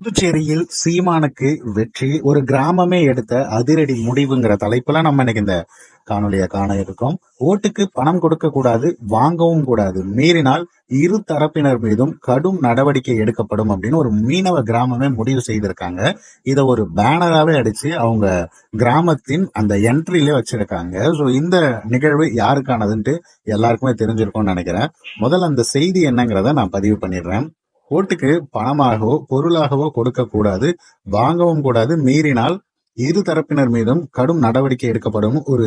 புதுச்சேரியில் சீமானுக்கு வெற்றி ஒரு கிராமமே எடுத்த அதிரடி முடிவுங்கிற தலைப்புல நம்ம இன்னைக்கு இந்த காணொலியை காண இருக்கோம். ஓட்டுக்கு பணம் கொடுக்க கூடாது வாங்கவும் கூடாது மீறினால் இரு தரப்பினர் மீதும் கடும் நடவடிக்கை எடுக்கப்படும் அப்படின்னு ஒரு மீனவ கிராமமே முடிவு செய்திருக்காங்க. இதை ஒரு பேனராகவே அடிச்சு அவங்க கிராமத்தின் அந்த என்ட்ரிலே வச்சிருக்காங்க. ஸோ இந்த நிகழ்வு யாருக்கானதுன்ட்டு எல்லாருக்குமே தெரிஞ்சிருக்கும்னு நினைக்கிறேன். முதல்ல அந்த செய்தி என்னங்கிறத நான் பதிவு பண்ணிடுறேன். ஓட்டுக்கு பணமாகவோ பொருளாகவோ கொடுக்க கூடாது வாங்கவும் கூடாது. மீறினால் இரு தரப்பினர் மீதும் கடும் நடவடிக்கை எடுக்கப்படும் ஒரு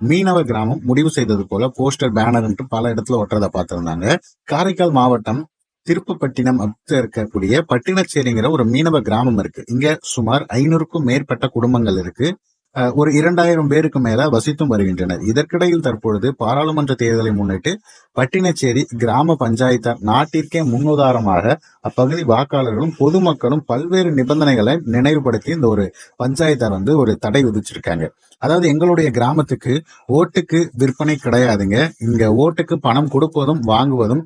மீனவ கிராமம் முடிவு செய்தது போல போஸ்டர் பேனர் பல இடத்துல ஒட்டுறதை பார்த்திருந்தாங்க. காரைக்கால் மாவட்டம் திருப்புப்பட்டினம் அடுத்து இருக்கக்கூடிய பட்டினச்சேரிங்கிற ஒரு மீனவ கிராமம் இருக்கு. இங்க சுமார் ஐநூறுக்கும் மேற்பட்ட குடும்பங்கள் இருக்கு. ஒரு இரண்டாயிரம் பேருக்கு மேல வசித்தும் வருகின்றனர். இதற்கிடையில் தற்பொழுது பாராளுமன்ற தேர்தலை முன்னிட்டு பட்டினச்சேரி கிராம பஞ்சாயத்தார் நாட்டிற்கே முன்னுதாரணமாக அப்பகுதி வாக்காளர்களும் பொதுமக்களும் பல்வேறு நிபந்தனைகளை நினைவுபடுத்தி இந்த ஒரு பஞ்சாயத்தார் வந்து ஒரு தடை விதிச்சிருக்காங்க. அதாவது எங்களுடைய கிராமத்துக்கு ஓட்டுக்கு விற்பனை கிடையாதுங்க. இங்க ஓட்டுக்கு பணம் கொடுப்பதும் வாங்குவதும்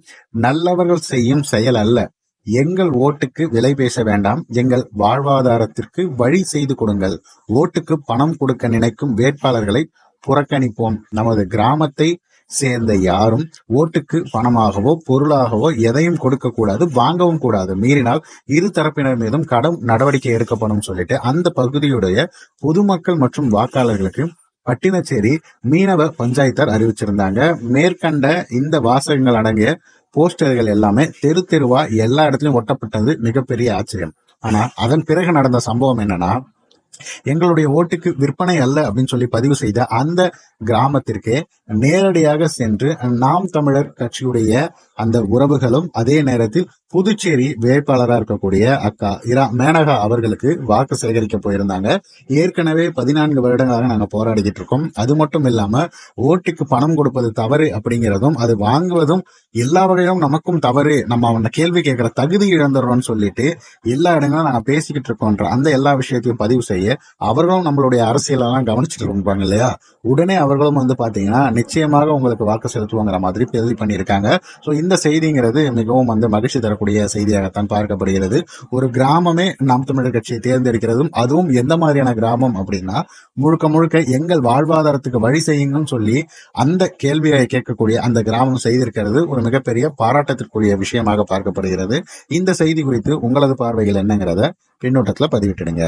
நல்லவர்கள் செய்யும் செயல் அல்ல. எங்கள் ஓட்டுக்கு விலை பேச வேண்டாம். எங்கள் வாழ்வாதாரத்திற்கு வழி செய்து கொடுங்கள். ஓட்டுக்கு பணம் கொடுக்க நினைக்கும் வேட்பாளர்களை புறக்கணிப்போம். நமது கிராமத்தை சேர்ந்த யாரும் ஓட்டுக்கு பணமாகவோ பொருளாகவோ எதையும் கொடுக்க கூடாது வாங்கவும் கூடாது. மீறினால் இரு தரப்பினர் மீதும் கடும் நடவடிக்கை எடுக்கப்படும் சொல்லிட்டு அந்த பகுதியுடைய பொதுமக்கள் மற்றும் வாக்காளர்களுக்கு பட்டினச்சேரி மீனவ பஞ்சாயத்தார் அறிவிச்சிருந்தாங்க. மேற்கண்ட இந்த வாசகங்கள் அடங்கிய போஸ்டர்கள் எல்லாமே தெரு தெருவா எல்லா இடத்துலயும் ஒட்டப்பட்டது மிகப்பெரிய ஆச்சரியம். ஆனா அதன் பிறகு நடந்த சம்பவம் என்னன்னா எங்களுடைய ஓட்டுக்கு விற்பனை அல்ல அப்படின்னு சொல்லி பதிவு செய்த அந்த கிராமத்திற்கே நேரடியாக சென்று நாம் தமிழர் கட்சியுடைய அந்த உறவுகளும் அதே நேரத்தில் புதுச்சேரி வேட்பாளராக இருக்கக்கூடிய அக்கா இரா மேனகா அவர்களுக்கு வாக்கு சேகரிக்க போயிருந்தாங்க. ஏற்கனவே பதினான்கு வருடங்களாக நாங்க போராடிக்கிட்டு இருக்கோம். அது மட்டும் இல்லாம ஓட்டுக்கு பணம் கொடுப்பது தவறு அப்படிங்கிறதும் அது வாங்குவதும் எல்லா வகையிலும் நமக்கும் தவறு. நம்ம அவனை கேள்வி கேட்கிற தகுதி இழந்துடுறோம்னு சொல்லிட்டு எல்லா இடங்களும் நாங்க பேசிக்கிட்டு இருக்கோன்ற அந்த எல்லா விஷயத்தையும் பதிவு செய்ய அவர்களும் நம்மளுடைய அரசியலெல்லாம் கவனிச்சுட்டு இருப்பாங்க இல்லையா? உடனே அவர்களும் வந்து பாத்தீங்கன்னா நிச்சயமாக உங்களுக்கு வாக்கு செலுத்துவாங்கிற மாதிரி பதிவு பண்ணியிருக்காங்க. ஸோ இந்த செய்திங்கிறது மிகவும் வந்து மகிழ்ச்சி தரக்கூடிய செய்தியாகத்தான் பார்க்கப்படுகிறது. ஒரு கிராமமே நாம் தமிழர் கட்சியை தேர்ந்தெடுக்கிறதும் அதுவும் எந்த மாதிரியான கிராமம் அப்படின்னா முழுக்க முழுக்க எங்கள் வாழ்வாதாரத்துக்கு வழி செய்யுங்கன்னு சொல்லி அந்த கேள்வியை கேட்கக்கூடிய அந்த கிராமம் செய்திருக்கிறது ஒரு மிகப்பெரிய பாராட்டத்திற்குரிய விஷயமாக பார்க்கப்படுகிறது. இந்த செய்தி குறித்து உங்களது பார்வைகள் என்னங்கிறத பின்னோட்டத்தில் பதிவிட்டுடுங்க.